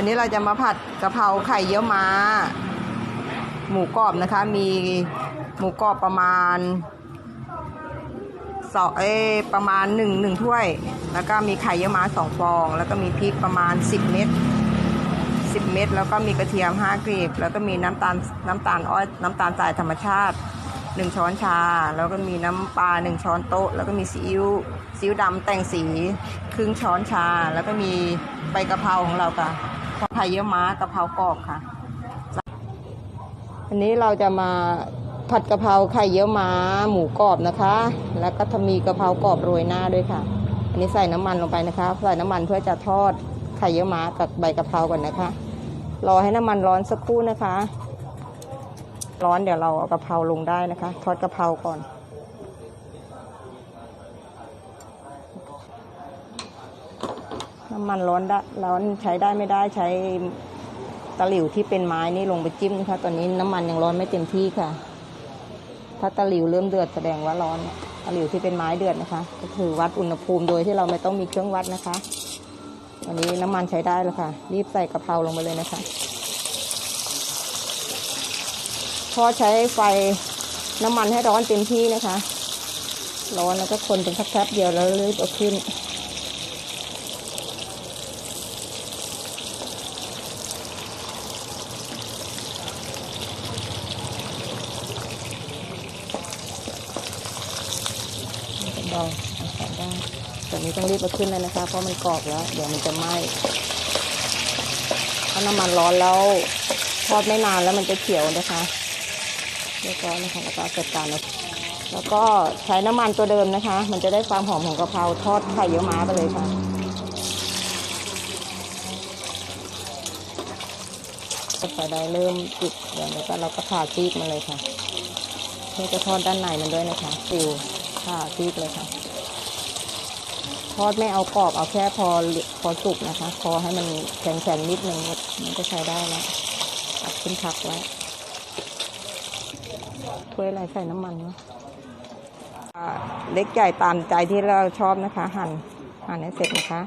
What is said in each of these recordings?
วันนี้เราจะมาผัดกะเพราไข่เยี่ยวม้า หมูกรอบนะคะ มีหมูกรอบประมาณสองเอประมาณหนึ่งหนึ่งถ้วย แล้วก็มีไข่เยี่ยวม้าสองฟอง แล้วก็มีพริกประมาณ10เม็ด10เม็ดแล้วก็มีกระเทียม5กลีบ แล้วก็มีน้ำตาลน้ำตาลอ้อยน้ำตาลทรายธรรมชาติ1ช้อนชา แล้วก็มีน้ำปลา1ช้อนโต๊ะ แล้วก็มีซีอิ๊วซีอิ๊วดำแต่งสี ครึ่งช้อนชา แล้วก็มีใบกะเพราของเราค่ะ ไข่เยี่ยวม้ากะเพรากรอบค่ะ อันนี้เราจะมาผัดกะเพราไข่เยี่ยวม้าหมูกรอบนะคะ แล้วก็จะมีกะเพรากรอบโรยหน้าด้วยค่ะ อันนี้ใส่น้ำมันลงไปนะคะ ใส่น้ำมันเพื่อจะทอดไข่เยี่ยวม้ากับใบกะเพราก่อนนะคะ รอให้น้ำมันร้อนสักครู่นะคะ ร้อนเดี๋ยวเราเอากะเพราลงได้นะคะ ทอดกะเพราก่อน น้ำมันร้อนได้ร้อนใช้ได้ไม่ได้ใช้ตะหลิวที่เป็นไม้นี่ลงไปจิ้มนะคะตอนนี้น้ำมันยังร้อนไม่เต็มที่ค่ะ ถ้าตะหลิวเริ่มเดือดแสดงว่าร้อนตะหลิวที่เป็นไม้เดือดนะคะ ก็คือวัดอุณหภูมิโดยที่เราไม่ต้องมีเครื่องวัดนะคะวันนี้น้ำมันใช้ได้แล้วค่ะ รีบใส่กะเพราลงไปเลยนะคะพอใช้ไฟน้ำมันให้ร้อนเต็มที่นะคะ ร้อนแล้วก็คนเป็นแคบๆเดียวแล้วรีบเอาขึ้น เบาใส่ได้แต่นี้ต้องรีบเอาขึ้นเลยนะคะ เพราะมันกรอบแล้ว เดี๋ยวมันจะไหม้ถ้าน้ำมันร้อนแล้วทอดไม่นานแล้วมันจะเขียวนะคะเรียบร้อยนะคะแล้วก็จัดการเอาแล้วก็ใช้น้ำมันตัวเดิมนะคะ มันจะได้ความหอมของกะเพราทอดไข่เยี่ยวม้าไปเลยค่ะก็ใส่ได้เริ่มจุดเดี๋ยวแล้วก็เราก็ผ่าซีกมาเลยค่ะเพื่อจะทอดด้านในมันด้วยนะคะฟิว ค่ะซีกเลยค่ะ ทอดไม่เอากรอบเอาแค่พอพอสุกนะคะ พอให้มันแข็งๆนิดนึงมันก็ใช้ได้แล้วตัดขึ้นพักไว้ถ้วยอะไรใส่น้ำมันเนาะเล็กใหญ่ตามใจที่เราชอบนะคะ หั่นหั่นให้เสร็จนะคะ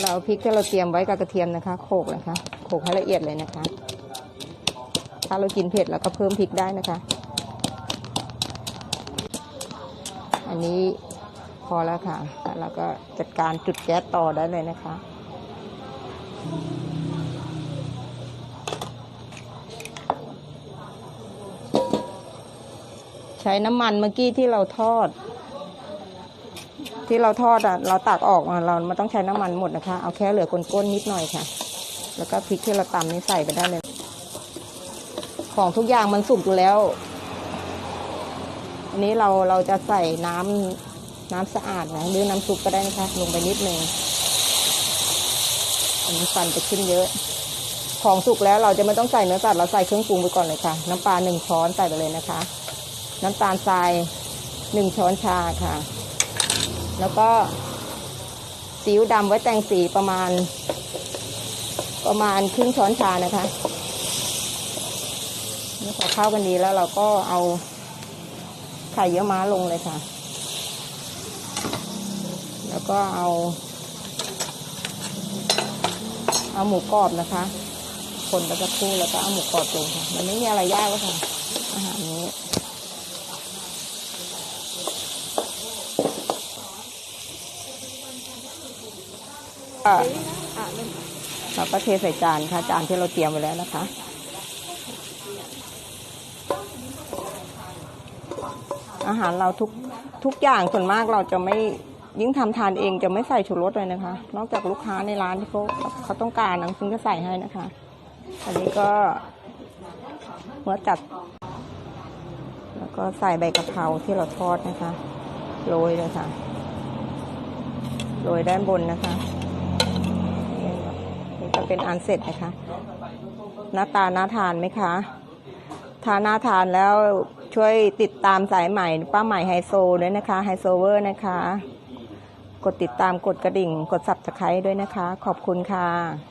เราเอาพริกที่เราเตรียมไว้กับกระเทียมนะคะ โขกนะคะโขกให้ละเอียดเลยนะคะ ถ้าเรากินเผ็ดเราก็เพิ่มพริกได้นะคะ อันนี้พอแล้วค่ะแล้วก็จัดการจุดแก๊สต่อได้เลยนะคะใช้น้ำมันเมื่อกี้ที่เราทอด ที่เราทอดอะเราตักออกมาเราไม่ต้องใช้น้ำมันหมดนะคะ เอาแค่เหลือก้นๆนิดหน่อยค่ะ แล้วก็พริกที่เราตำนี่ใส่ไปได้เลย ของทุกอย่างมันสุกอยู่แล้ว อันนี้เราเราจะใส่น้ำน้ำสะอาดนะหรือน้ำซุปก็ได้นะคะ ลงไปนิดนึงอันนี้ฟันจะขึ้นเยอะ ของสุกแล้วเราจะไม่ต้องใส่เนื้อสัตว์เราใส่เครื่องปรุงไปก่อนเลยค่ะ น้ำปลาหนึ่งช้อนใส่ไปเลยนะคะ น้ำตาลทรายหนึ่งช้อนชาค่ะ แล้วก็ซีอิ๊วดำไว้แต่งสีประมาณ ประมาณครึ่งช้อนชานะคะ นี่พอเข้ากันดีแล้วเราก็เอาไข่เยี่ยวม้าลงเลยค่ะ แล้วก็เอา เอาหมูกรอบนะคะ คนไปสักครู่แล้วก็เอาหมูกรอบลงค่ะ มันไม่มีอะไรยากเลยค่ะ อาหารนี้เราก็เทใส่จานค่ะ จานที่เราเตรียมไว้แล้วนะคะ อาหารเราทุกทุกอย่างส่วนมากเราจะไม่ยิ่งทำทานเองจะไม่ใส่ชูรสเลยนะคะ นอกจากลูกค้าในร้านที่เขาเขาต้องการนะถึงจะใส่ให้นะคะ อันนี้ก็เมื่อจัด แล้วก็ใส่ใบกะเพราที่เราทอดนะคะโรยเลยค่ะโรยด้านบนนะคะนี่ก็เป็นอันเสร็จนะคะ หน้าตาน่าทานไหมคะ ทานน่าทานแล้วช่วยติดตามสายใหม่ป้าใหม่ไฮโซด้วยนะคะไฮโซเวอร์นะคะ กดติดตามกดกระดิ่ง กดสับสไครด้วยนะคะ ขอบคุณค่ะ